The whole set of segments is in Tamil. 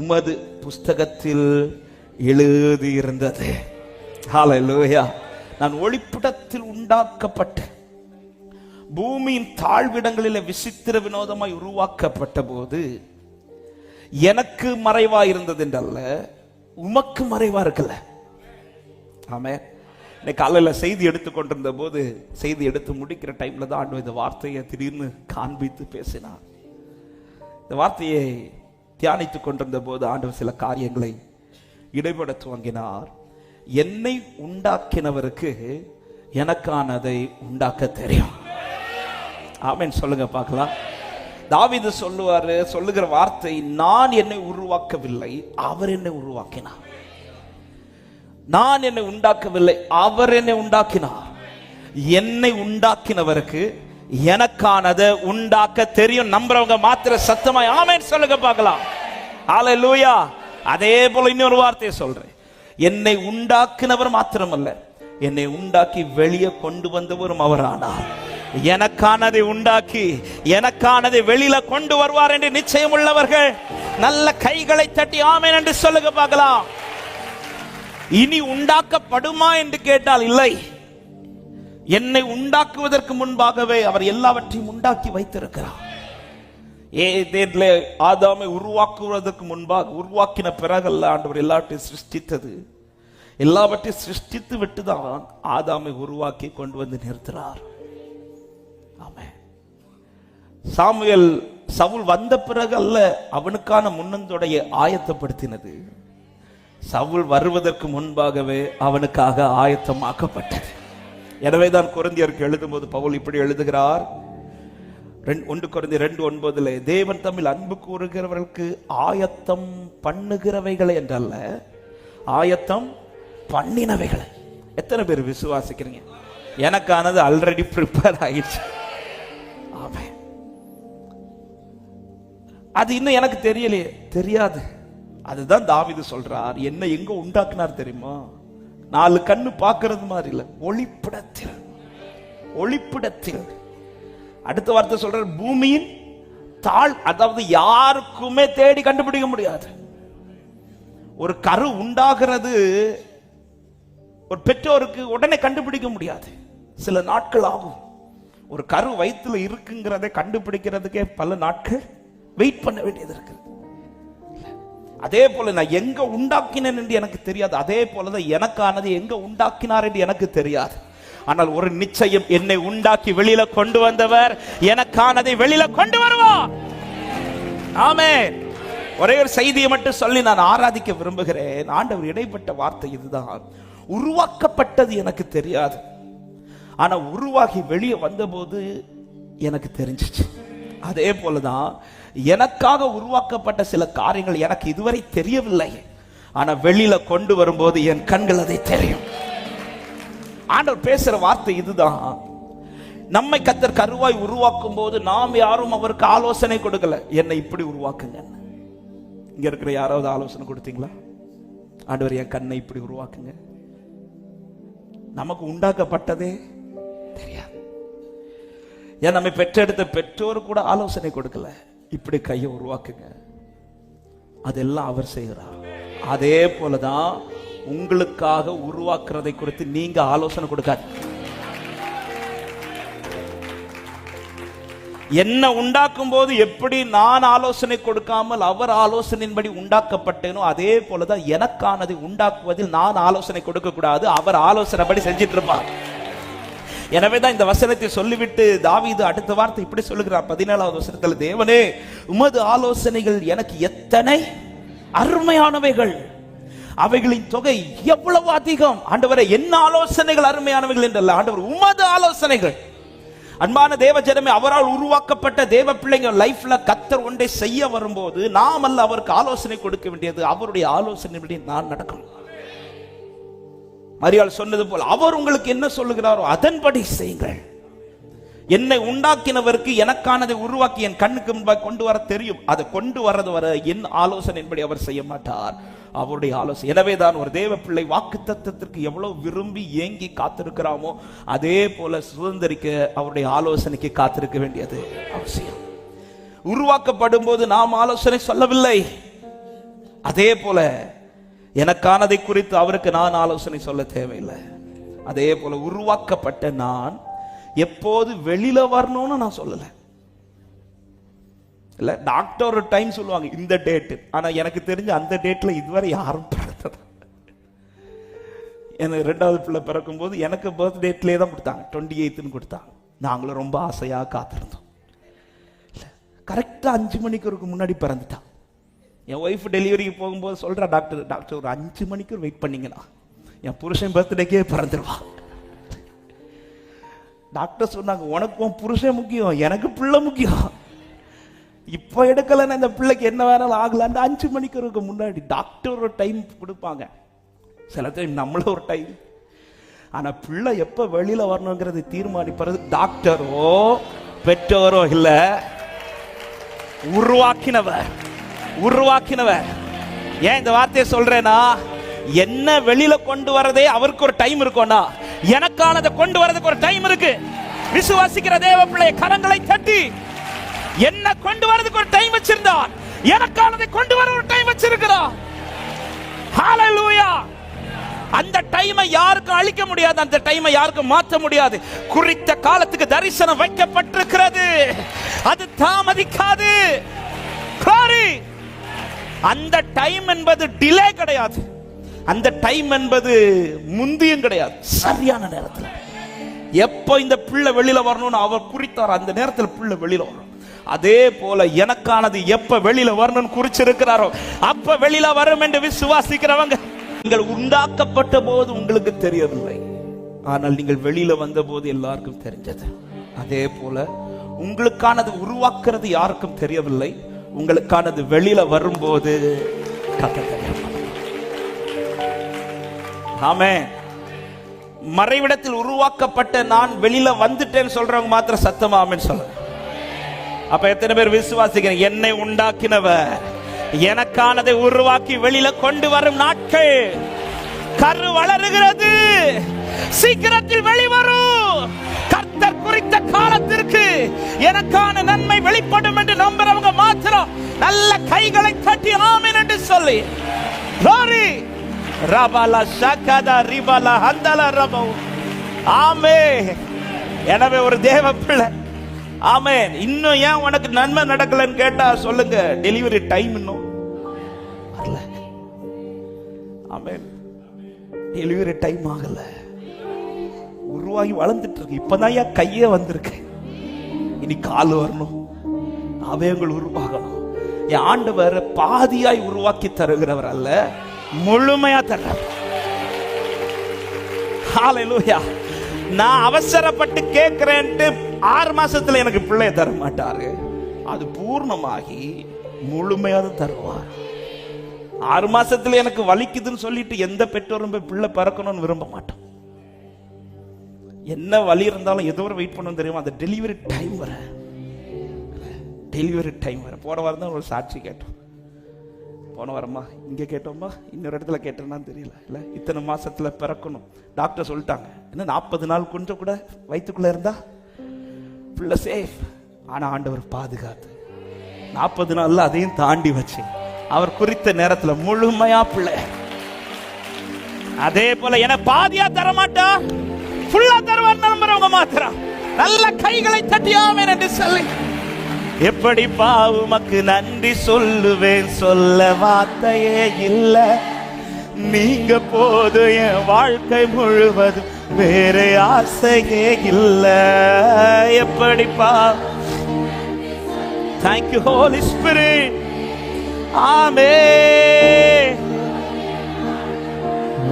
உமது புஸ்தகத்தில் எழுதியிருந்தது. ஹalleluya நான் ஒளிப்பிடத்தில் உண்டாக்கப்பட்ட பூமியின் தாழ்விடங்களில் விசித்திர வினோதமாய் உருவாக்கப்பட்ட போது எனக்கு மறைவா இருந்தது என்றல்ல உமக்கு மறைவா இருக்கல. ஆமே இன்னைக்கு காலையில் செய்தி எடுத்து கொண்டிருந்த போது செய்தி எடுத்து முடிக்கிற டைம்ல தான் ஆண்டு இந்த வார்த்தையை திடீர்னு காண்பித்து பேசினார். இந்த வார்த்தையை தியானித்துக் கொண்டிருந்த போது ஆண்டவர் சில காரியங்களை இடைபட துவங்கினார். என்னை உண்டாக்கினவருக்கு எனக்கானதை உண்டாக்க தெரியும். ஆமேன். சொல்லுங்க பார்க்கலாம். தாவிது சொல்லுவாரு சொல்லுகிற வார்த்தை நான் என்னை உருவாக்கவில்லை அவர் என்னை உருவாக்கினார். நான் என்னை உண்டாக்கவில்லை அவர் என்னை உண்டாக்கினார். என்னை உண்டாக்கினவருக்கு எனக்கானதை உண்டாக்க தெரியும். நம்புறவங்க மாத்திர சத்தமாய் ஆமேன். சொல்லுங்க பார்க்கலாம். ஹalleluya அதே போல இன்னொரு வார்த்தையை சொல்றேன். என்னை உண்டாக்கினவர் மாத்திரமல்ல என்னை உண்டாக்கி வெளியே கொண்டு வந்தவரும் அவரானார். எனக்கானதை உண்டாக்கி எனக்கானதை வெளியில கொண்டு வருவார் என்று நிச்சயம் உள்ளவர்கள் நல்ல கைகளை தட்டி ஆமேன் என்று சொல்லுங்க பார்க்கலாம். இனி உண்டாக்கப்படுமா என்று கேட்டால் இல்லை. என்னை உண்டாக்குவதற்கு முன்பாகவே அவர் எல்லாவற்றையும் உண்டாக்கி வைத்திருக்கிறார். ஏதேன்ல ஆதாமை உருவாக்குவதற்கு முன்பாக உருவாக்கின பிறகல்ல ஆண்டவர் எல்லாவற்றையும் சிருஷ்டித்தது. எல்லாவற்றையும் சிருஷ்டித்து விட்டுதான் ஆதாமை உருவாக்கி கொண்டு வந்து நிறுத்தினார் ஆமே சாமுவேல் சவுல் வந்த பிறகு அல்ல அவனுக்கான முன்னந்தொடைய ஆயத்தப்படுத்தினது. சவுல் வருவதற்கு முன்பாகவே அவனுக்காக ஆயத்தமாக்கப்பட்டது. எனவேதான் குருந்தியருக்கு எழுதும்போது பவுல் இப்படி எழுதுகிறார் ஒன்று குறைந்த ரெண்டு ஒன்பதுல தேவன் தமிழ் அன்பு கூறுகிறவர்களுக்கு ஆயத்தம் பண்ணுகிறவைகளை என்றல்ல. ஆயத்தம் பண்ணினவைகளை. எத்தனை பேர் விசுவாசிக்கிறீங்க? எனக்கானது ஆல்ரெடி ப்ரிப்பேர் ஆயிடுச்சு. ஆமென். அது இன்னும் எனக்கு தெரியலையே. தெரியாது. அதுதான் தாவிது சொல்றார். என்ன எங்க உண்டாக்குனார் தெரியுமா? நாலு கண்ணு பார்க்கறது மாதிரி இல்லை. ஒளிப்பிடத்தில். ஒளிப்பிடத்தில். அடுத்த வார்த்தை சொல்ற பூமியின் தாழ் அதாவது யாருக்குமே தேடி கண்டுபிடிக்க முடியாது. ஒரு கரு உண்டாகிறது ஒரு பெற்றோருக்கு உடனே கண்டுபிடிக்க முடியாது. சில நாட்கள் ஆகும். ஒரு கரு வயித்துல இருக்குங்கிறதை கண்டுபிடிக்கிறதுக்கே பல நாட்கள் வெயிட் பண்ண வேண்டியது இருக்கு. அதே போல நான் எங்க உண்டாக்கினேன் என்று எனக்கு தெரியாது. அதே போலதான் எனக்கானது எங்க உண்டாக்கினார் என்று எனக்கு தெரியாது. ஆனால் ஒரு நிச்சயம் என்னை உண்டாக்கி வெளியில கொண்டு வந்தவர் எனக்கானதை வெளியில கொண்டு வருவார். ஆமே ஒரே ஒரு செய்தியை மட்டும் சொல்லி நான் ஆராதிக்க விரும்புகிறேன். ஆண்டவர் இடைப்பட்ட வார்த்தை இதுதான். உருவாக்கப்பட்டது எனக்கு தெரியாது. ஆனா உருவாகி வெளியே வந்தபோது எனக்கு தெரிஞ்சிச்சு. அதே போலதான் எனக்காக உருவாக்கப்பட்ட சில காரியங்கள் எனக்கு இதுவரை தெரியவில்லை. ஆனா வெளியில கொண்டு வரும்போது என் கண்கள் அதை தெரியும். ஆண்டவர் பேசுற வார்த்தை இதுதான். நம்மை கத்தர் கருவாய் உருவாக்கும் போது நாம் யாரும் அவருக்கு ஆலோசனை கொடுக்கல. என்னை இப்படி உருவாக்குங்க. இங்க இருக்கிற யாராவது ஆலோசனை கொடுத்தீங்களா? ஆண்டவர் என் கண்ணை இப்படி உருவாக்குங்க. நமக்கு உண்டாக்கப்பட்டதே தெரியாது. ஏன் நம்மை பெற்றெடுத்த பெற்றோர் கூட ஆலோசனை கொடுக்கல. இப்படி கையை உருவாக்குங்க. அதெல்லாம் அவர் செய்கிறார். அதே போலதான் உங்களுக்காக உருவாக்குறதை குறித்து நீங்க ஆலோசனை கொடுக்காது. என்ன உண்டாக்கும் போது எப்படி நான் ஆலோசனை கொடுக்காமல் அவர் ஆலோசனையின்படி உண்டாக்கப்பட்டேனோ அதே போலதான் எனக்கானதை உண்டாக்குவதில் நான் ஆலோசனை கொடுக்க கூடாது அவர் ஆலோசனைப்படி செஞ்சிட்டு இருப்பார் எனவேதான் இந்த வசனத்தை சொல்லிவிட்டு தாவிது அடுத்த வார்த்தை இப்படி சொல்லுகிறார் பதினேழாவது வசனத்துல தேவனே உமது ஆலோசனைகள் எனக்கு எத்தனை? அருமையானவைகள். அவைகளின் தொகை எவ்வளவு அதிகம்? ஆண்டவரை என்ன ஆலோசனைகள் அருமையானவைகள் என்றல்ல. ஆண்டவர் உமது ஆலோசனைகள். அன்பான தேவ ஜனமே அவரால் உருவாக்கப்பட்ட தேவ பிள்ளைங்க லைஃப்ல கத்தர் ஒன்றை செய்ய வரும்போது நாம் அல்ல அவருக்கு ஆலோசனை கொடுக்க வேண்டியது. அவருடைய ஆலோசனைப்படி நான் நடக்கணும். மரியாள் சொன்னது போல் அவர் உங்களுக்கு என்ன சொல்லுகிறாரோ அதன்படி செய்யுங்கள். என்னை உண்டாக்கினவருக்கு எனக்கானதை உருவாக்கி என் கண்ணுக்கு முன்பாக கொண்டு வர தெரியும். அதை கொண்டு வர்றது வர என் ஆலோசனையின்படி அவர் செய்ய மாட்டார். அவருடைய ஆலோசனை. எனவே தான் ஒரு தேவ பிள்ளை வாக்கு தத்துவத்திற்கு எவ்வளவு விரும்பி ஏங்கி காத்திருக்கிறாமோ அதே போல சுதந்திரிக்க அவருடைய ஆலோசனைக்கு காத்திருக்க வேண்டியது அவசியம். உருவாக்கப்படும் போது நாம் ஆலோசனை சொல்லவில்லை. அதே போல எனக்கானதை குறித்து அவருக்கு நான் ஆலோசனை சொல்ல தேவையில்லை. அதே போல உருவாக்கப்பட்ட நான் எப்போது வெளியில வரணும்னு நான் சொல்லல. இல்ல டாக்டர் ஒரு டைம் சொல்லுவாங்க இந்த டேட் ஆனா எனக்கு தெரிஞ்ச அந்த டேட்ல இதுவரை யாரும் பிறந்தது எனக்கு ரெண்டாவது பிள்ளை பிறக்கும் போது எனக்கு பர்த் டேட்லேயே தான் கொடுத்தாங்க. டுவெண்ட்டி எயித்துன்னு கொடுத்தாங்க. நாங்களும் ரொம்ப ஆசையாக காத்திருந்தோம். கரெக்டாக அஞ்சு மணிக்கு முன்னாடி பிறந்துட்டான். என் ஒய்ஃப் டெலிவரிக்கு போகும்போது சொல்கிறா டாக்டர் டாக்டர் ஒரு அஞ்சு மணிக்கு வெயிட் பண்ணீங்கன்னா என் புருஷன் பர்த்டேக்கே பிறந்துருவான். டாக்டர் சொன்னாங்க உனக்கும் புருஷன் முக்கியம் எனக்கு பிள்ளை முக்கியம். இப்போ எடுக்கலன்னா இந்த பிள்ளைக்கு என்ன வேணாலும் ஆகலான்னு அஞ்சு மணிக்கு முன்னாடி டாக்டர் ஒரு டைம் கொடுப்பாங்க. சில டைம் நம்மளும் ஒரு டைம். ஆனால் பிள்ளை எப்போ வெளியில் வரணுங்கிறது தீர்மானிப்பது டாக்டரோ பெற்றோரோ இல்லை உருவாக்கினவர். உருவாக்கினவர். ஏன் இந்த வார்த்தையை சொல்றேன்னா என்ன வெளியில கொண்டு வரதே அவருக்கு ஒரு டைம் இருக்கும்னா எனக்கானதை கொண்டு வரதுக்கு ஒரு டைம் இருக்கு. விசுவாசிக்கிற தேவ பிள்ளைய கரங்களை தட்டி என்ன கொண்டு வரதுக்கு ஒரு டைம் வச்சிருந்தார்? எனக்கானதை கொண்டு வர ஒரு டைம் வச்சிருக்கிறார். ஹalleluya அந்த டைமை யாருக்கும் அழிக்க முடியாது அந்த டைமை யாருக்கும் மாற்ற முடியாது. குறித்த காலத்துக்கு தரிசனம் வைக்கப்பட்டிருக்கிறது. அது தாமதிக்காது. அந்த டைம் என்பது டிலே கிடையாது. அந்த டைம் என்பது முந்தியும் கிடையாது. சரியான நேரத்தில். எப்போ இந்த பிள்ளை வெளியில வரணும்னு அவர் குறித்தார் அந்த நேரத்தில் பிள்ளை வெளியில வரணும். அதே போல எனக்கானது எப்ப வெளியில வரணும்னு குறிச்சிருக்கிறாரோ அப்ப வெளியில வரும் என்று விசுவாசிக்கிறவங்க. நீங்கள் உண்டாக்கப்பட்ட போது உங்களுக்கு தெரியவில்லை. ஆனால் நீங்கள் வெளியில வந்த போது எல்லாருக்கும் தெரிஞ்சது. அதே போல உங்களுக்கானது உருவாக்குறது யாருக்கும் தெரியவில்லை. உங்களுக்கானது வெளியில வரும்போது கத்த தெரியும் ஆமே மறைவிடத்தில் உருவாக்கப்பட்ட நான் வெளியில வந்துட்டேன்னு சொல்றவங்க மாத்திரம் சத்தமா ஆமென்னு சொல்லுங்க. அப்ப எத்தனை பேர் விசுவாசிக்கிறேன் என்னை உண்டாக்கினவர். எனக்கானதை உருவாக்கி வெளியில கொண்டு வரும் நாட்கள் கரு வளருகிறது. சீக்கிரத்தில் வெளிவரும். கர்த்தர் குறித்த காலத்திற்கு எனக்கான நன்மை வெளிப்படும் என்று நம்புறவங்க மாத்திரம் நல்ல கைகளை தட்டி ஆமென் என்று சொல்லி. Glory! ரபல சகத ரிபல ஹந்தல ரபோ ஆமே எனவே ஒரு தேவ பிள்ளை. ஆமே இன்னும் ஏன் உனக்கு நன்மை நடக்கலன்னு கேட்டா சொல்லுங்க. டெலிவரி டைம் இன்னும். வரல. ஆமென். டெலிவரி டைம் ஆகல. உருவாகி வளர்ந்துட்டு இருக்கு இப்பதான் என் கையே வந்திருக்கு. இனி கால் வரணும். அவயங்கள் உருவாகணும். என் ஆண்டவர் பாதியாய் உருவாக்கி தருகிறவர் அல்ல. முழுமையா தர்றார். ஹalleluya நான் அவசரப்பட்டு கேட்கிறேன்ட்டு ஆறு மாசத்துல எனக்கு பிள்ளைய தர மாட்டாரு அது பூர்ணமாகி முழுமையாக தருவார். ஆறு மாசத்துல எனக்கு வலிக்குதுன்னு சொல்லிட்டு எந்த பெற்றோரும் போய் பிள்ளை பிறக்கணும்னு விரும்ப மாட்டோம். என்ன வலி இருந்தாலும் ஏதோ ஒரு வெயிட் பண்ணணும் தெரியுமா? அந்த டெலிவரி டைம் வர. டெலிவரி டைம் வர. போன வாரம் தான் ஒரு சாட்சி கேட்டோம். போன வரமா இங்கே கேட்டோமா? இன்னொரு இடத்துல கேட்டேன்னா தெரியல. இல்லை இத்தனை மாதத்தில் பிறக்கணும். டாக்டர் சொல்லிட்டாங்க. என்ன நாற்பது நாள் கொஞ்சம் கூட வயிற்றுக்குள்ளே இருந்தா? ஃபுல்ல சேஃப் ஆனால் ஆண்டவர் பாதுகாத்து. நாற்பது நாளில் அதையும் தாண்டி வச்சு அவர் குறித்த நேரத்தில் முழுமையா பிள்ளை. அதே போல என பாதியா தர மாட்டா ஃபுல்லா தருவார் நம்புறவங்க மாத்திரம். நல்ல கைகளை தட்டியாமே என்று சொல்லி. எப்படி பாவுமக்கு நன்றி சொல்லுவேன் சொல்ல வார்த்தையே இல்ல. நீங்க போது என் வாழ்க்கை முழுவதும் வேற ஆசையே இல்ல. எப்படி பா தேங்க்யூ ஹோலி ஸ்பிரிட் ஆமே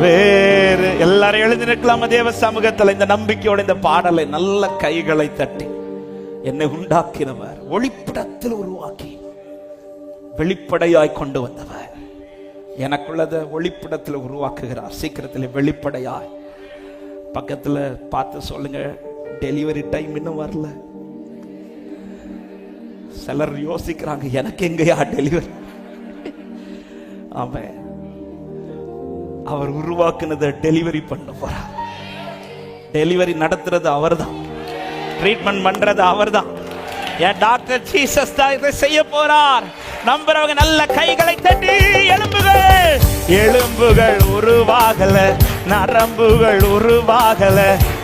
வேறு எல்லாரும் எழுதி நிற்கலாம தேவ சமூகத்தில் இந்த நம்பிக்கையோட இந்த பாடலை? நல்ல கைகளை தட்டி. என்னை உண்டாக்கினவர். ஒளிப்படத்தில் உருவாக்கி வெளிப்படையாய் கொண்டு வந்தவர். எனக்குள்ளத ஒளிப்படத்தில் உருவாக்குகிறார். சீக்கிரத்தில் வெளிப்படையாய். பக்கத்துல பார்த்து சொல்லுங்க டெலிவரி டைம் இன்னும் வரல. சிலர் யோசிக்கிறாங்க எனக்கு எங்கயா டெலிவரி ஆமா அவர் உருவாக்குனதை டெலிவரி பண்ண போறார். டெலிவரி நடத்துறது அவர்தான். ட்ரீட்மெண்ட் பண்றது அவர்தான். என் டாக்டர் ஜீசஸ் தான் இதை செய்ய போறார். நம்புறவங்க நல்ல கைகளை தட்டி எலும்புகள் எலும்புகள் உருவாகல நரம்புகள் உருவாகல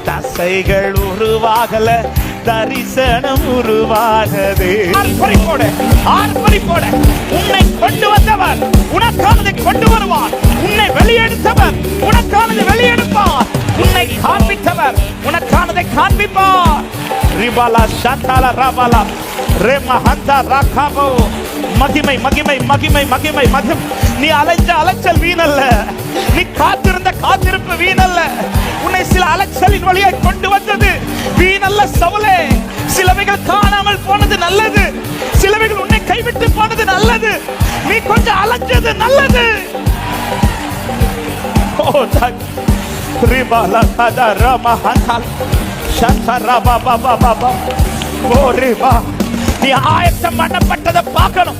தசைகள் உருவாகல தரிசனம் உருவானது ஆர்ப்பரிப்போட ஆர்ப்பரிப்போட. உன்னை கொண்டு வந்தவர் உனக்கானதை கொண்டு வருவார் உன்னை வெளியெடுத்து ரிபாலா ராபாலா ரே மஹந்தா ராகாபோ மகிமை மகிமை மகிமை மகிமை மகிம் நீ அலைஞ்ச அலைச்சல் வீணல்ல நீ காத்திருந்த காத்திருப்பு வீணல்ல உன்னை சில அலைச்சலின் வழியாய் கொண்டு வந்தது வீணல்ல சவுலே சிலவைகள் காணாமல் போனது நல்லது சிலவைகள் உன்னை கைவிட்டு போனது நல்லது நீ கொஞ்சம் அலைஞ்சது நல்லது ஓ தக் ரிபாலா கதா ரமஹந்தால் ஓ நீ ஆயத்தம் பண்ணப்பட்டதை பார்க்கணும்.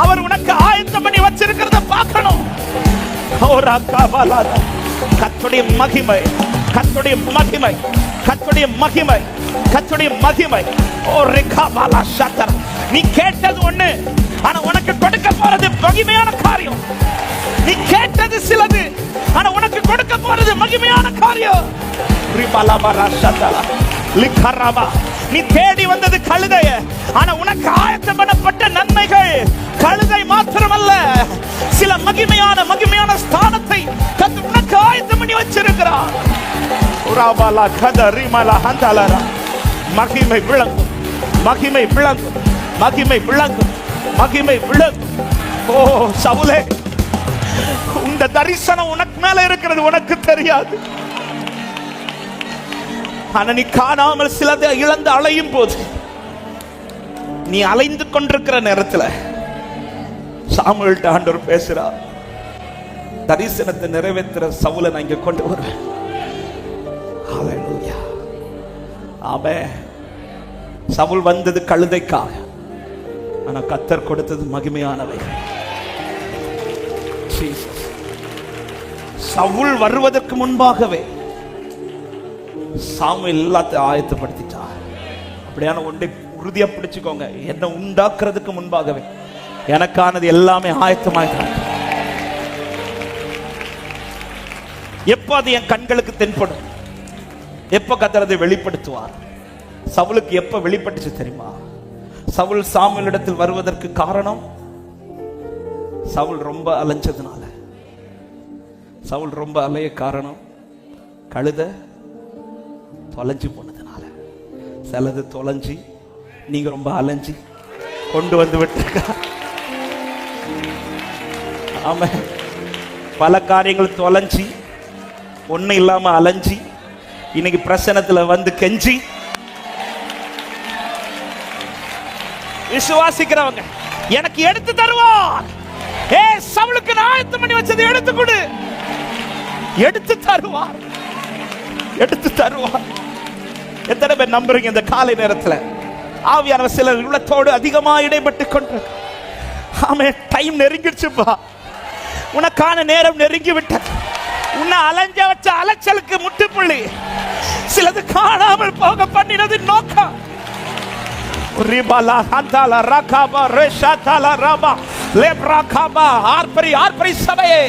அவர் உனக்கு ஆயத்தம் பண்ணி வச்சிருக்கிறத பார்க்கணும். கத்துடைய மகிமை கத்துடைய மகிமை கத்துடைய மகிமை கத்துடைய மகிமை. ஓ ரெகாபாலா சத்தர் நீ கேட்டது ஒண்ணு ஆனா உனக்கு கொடுக்க போறது மகிமையான காரியம். கேட்டது சிலது. ஆனா உனக்கு கொடுக்க போறது மகிமையான காரியம். நீ தேடி வந்தது கழுதைய. ஆனா உனக்கு ஆயத்தம் பண்ணப்பட்ட நன்மைகள் கழுதை மாத்திரமல்ல. சில மகிமையான மகிமையான ஸ்தானத்தை கத்து உனக்கு ஆயத்தம் பண்ணி வச்சிருக்கிறான் உராபாலா கத ரிமலா ஹந்தாலரா மகிமை விளங்கும் மகிமை விளங்கும் மகிமை விளங்கும் மகிமை விளங்கும். ஓ சவுலே. உங்க தரிசனம் உனக்கு மேல இருக்கிறது உனக்கு தெரியாது. ஆனா நீ காணாமல் சிலதை இழந்து அலையும் போது நீ அலைந்து கொண்டிருக்கிற நேரத்துல சாமுவேல்ட்ட ஆண்டவர் பேசுறார். தரிசனத்தை நிறைவேற்றுற சவுலை நான் இங்க கொண்டு வருவேன். ஹalleluya சவுல் வந்தது கழுதைக்காக. ஆனா கத்தர் கொடுத்தது மகிமையானவை. சவுல் வருவதற்கு முன்பாகவே சாமி எல்லாத்தையும் ஆயத்தப்படுத்திட்டார். அப்படியான ஒன்றை உறுதியா பிடிச்சுக்கோங்க. என்ன உண்டாக்குறதுக்கு முன்பாகவே எனக்கானது எல்லாமே ஆயத்தமாயிட்டாங்க எப்போ அது என் கண்களுக்கு தென்படும்? எப்போ கத்தரதை வெளிப்படுத்துவார்? சவுலுக்கு எப்போ வெளிப்பட்டுச்சு தெரியுமா? சவுல் சாமுவேலிடத்தில் வருவதற்கு காரணம் சவுல் ரொம்ப அலைஞ்சதுனால. சவுல் ரொம்ப அலைய காரணம் கழுத தொலைஞ்சு போனதுனால. சிலது தொலைஞ்சி நீங்க ரொம்ப அலைஞ்சி கொண்டு வந்து விட்டுருக்கா. ஆமா. பல காரியங்கள் தொலைஞ்சி ஒண்ணு இல்லாம அலைஞ்சி இன்னைக்கு பிரசனத்துல வந்து கெஞ்சி. விசுவாசிக்கிறவங்க எனக்கு எடுத்து தருவார். ஏ சவுளுக்கு நான் ஆயத்தம் பண்ணி வச்சதை எடுத்து கொடு எடுத்து தருவார். எடுத்து தருவார். எத்தனை பேர் நம்புறீங்க இந்த காலை நேரத்துல? ஆவியான சிலர் உள்ளத்தோடு அதிகமாக இடைப்பட்டு கொண்டு ஆமே டைம் நெருங்கிடுச்சுப்பா உனக்கான நேரம் நெருங்கி விட்டது. உன்னை அலைஞ்ச வச்ச அலைச்சலுக்கு முட்டுப்புள்ளி சிலது காணாமல் போக பண்ணினது நோக்கம். ரிபாலா ஹந்தாலா ரகாபா ரேஷாதால ரபா. லேப்ராகாபா ஆர்ப்பரி ஆர்ப்பரி சபையே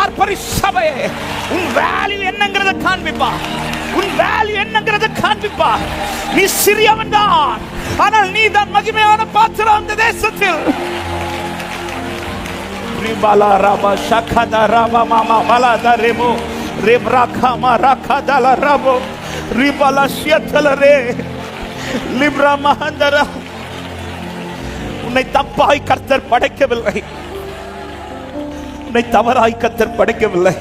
ஆர்ப்பரி சபையே. உன் வேல்யூ என்னங்கிறத காண்பிப்பா. உன் வேல்யூ என்னங்கிறத காண்பிப்பா. நீ சிறியவன் தான். ஆனால் நீ தான் மகிமையான பாத்திரம் அந்த தேசத்தில். ரிபலா ரபா ஷகதா ரபா மாமா மலாதா ரெமோ ரிப்ராகாமா ரகாதல ரபோ. ரிபலா ஷியத்தல ரே லிப்ரா மகந்தரா. உன்னை தப்பாய் கர்த்தர் படைக்கவில்லை. உன்னை தவறாய் கர்த்தர் படைக்கவில்லை.